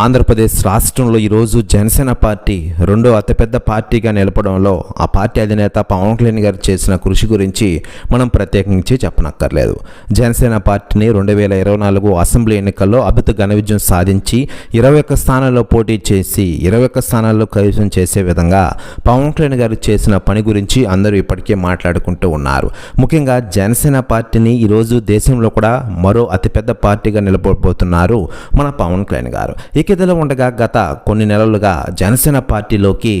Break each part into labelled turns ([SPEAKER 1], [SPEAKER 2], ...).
[SPEAKER 1] ఆంధ్రప్రదేశ్ రాష్ట్రంలో ఈరోజు జనసేన పార్టీ రెండో అతిపెద్ద పార్టీగా నిలపడంలో ఆ పార్టీ అధినేత పవన్ కళ్యాణ్ గారు చేసిన కృషి గురించి మనం ప్రత్యేకించి చెప్పనక్కర్లేదు. జనసేన పార్టీని రెండు వేల ఇరవై నాలుగు అసెంబ్లీ ఎన్నికల్లో అభిత ఘన విజయం సాధించి ఇరవై ఒక్క స్థానాల్లో పోటీ చేసి ఇరవై ఒక్క స్థానాల్లో కైవసం చేసే విధంగా పవన్ కళ్యాణ్ గారు చేసిన పని గురించి అందరూ ఇప్పటికే మాట్లాడుకుంటూ ఉన్నారు. ముఖ్యంగా జనసేన పార్టీని ఈరోజు దేశంలో కూడా మరో అతిపెద్ద పార్టీగా నిలబడబోతున్నారు మన పవన్ కళ్యాణ్ గారు. ఇక ఇదిలా ఉండగా గత కొన్ని నెలలుగా జనసేన పార్టీలోకి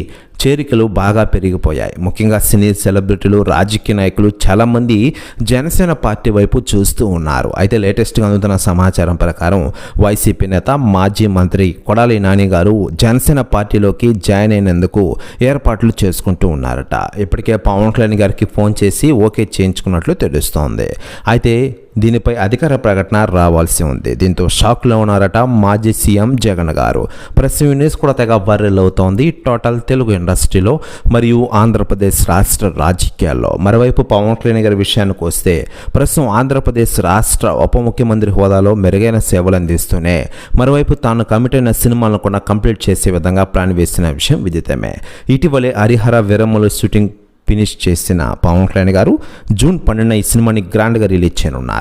[SPEAKER 1] చేరికలు బాగా పెరిగిపోయాయి. ముఖ్యంగా సినీ సెలబ్రిటీలు రాజకీయ నాయకులు చాలామంది జనసేన పార్టీ వైపు చూస్తూ ఉన్నారు. అయితే లేటెస్ట్గా అందుతున్న సమాచారం ప్రకారం వైసీపీ నేత మాజీ మంత్రి కొడాలి నాని గారు జనసేన పార్టీలోకి జాయిన్ అయినందుకు ఏర్పాట్లు చేసుకుంటూ ఉన్నారట. ఇప్పటికే పవన్ కళ్యాణ్ గారికి ఫోన్ చేసి ఓకే చేయించుకున్నట్లు తెలుస్తోంది. అయితే దీనిపై అధికార ప్రకటన రావాల్సి ఉంది. దీంతో షాక్లో ఉన్నారట మాజీ సీఎం జగన్ గారు. ప్రెస్ న్యూస్ కూడా తెగ వైరల్ అవుతోంది. టోటల్ తెలుగు ఇండస్ట్రీలో మరియు ఆంధ్రప్రదేశ్ రాష్ట్ర రాజకీయాల్లో. మరోవైపు పవన్ కళ్యాణ్ గారి విషయానికి వస్తే ప్రస్తుతం ఆంధ్రప్రదేశ్ రాష్ట్ర ఉప ముఖ్యమంత్రి హోదాలో మెరుగైన సేవలు అందిస్తూనే మరోవైపు తాను కమిట్ అయిన సినిమాలను కూడా కంప్లీట్ చేసే విధంగా ప్లాన్ వేసిన విషయం విదితమే. ఇటీవలే హరిహర విరమలు షూటింగ్ ఫినిష్ చేసిన పవన్ కళ్యాణ్ గారు జూన్ పన్నెండున ఈ సినిమాని గ్రాండ్గా రిలీజ్ చేయనున్నారు.